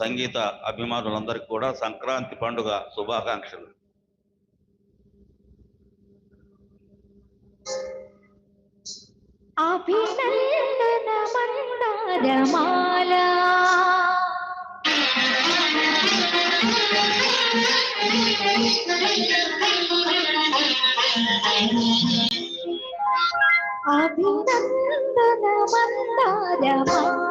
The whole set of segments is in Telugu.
సంగీత అభిమానులందరికీ కూడా సంక్రాంతి పండుగ శుభాకాంక్షలు. అభినందన మందారమాల అభినందన మందారమాల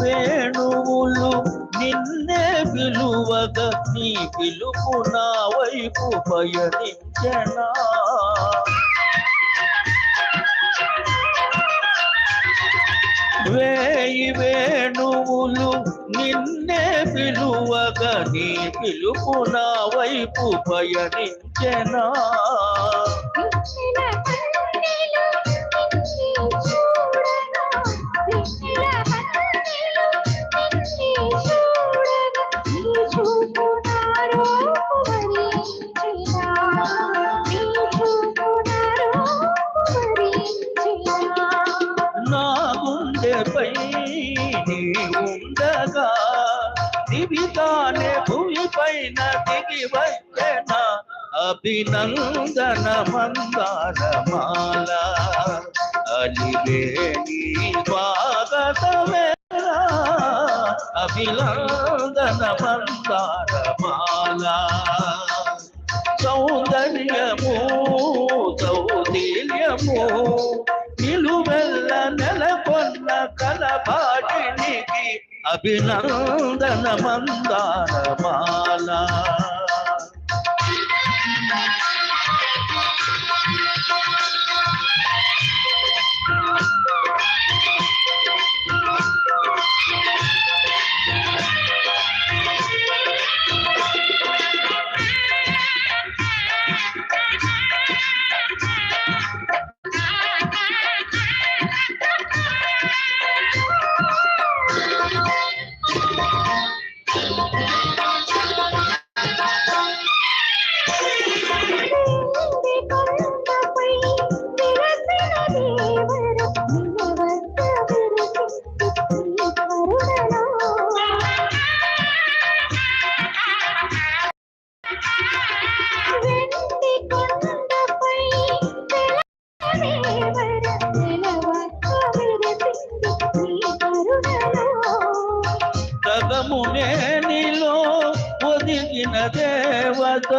వేణువులు నిన్నే పిలువగ నీ పిలుపు నా వైపు పయనించనా. వేయి వేణువులు నిన్నే పిలువగ నీ పిలుపు నా వైపు పయనించెనా. ఉండగా దివితానే భూమి పైన దిగి వచ్చెన అభినందన మందారమాల అలివేణి స్వాగతమేరా అభినందన మందారమాల సౌందర్యము సౌశీల్యము నిలువెల్ల నెల అభినందన మందారమాల సగమునే నీలో ఒదిగిన దేవత.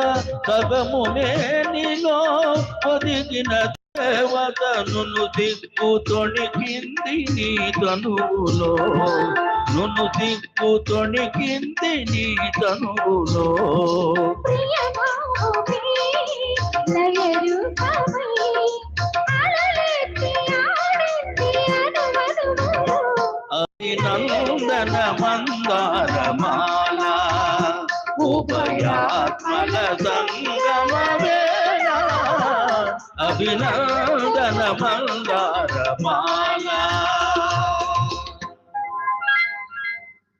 సగమునే నీలో ఒదిగిన దేవత నును దిక్కు తొణికింది నీ తనువులో. నును దిక్కు తొణికింది నీ తనువులో. అభినందన మందారమాల ఉభయాత్మల సంగమ వేళ అభినందన మందారమాల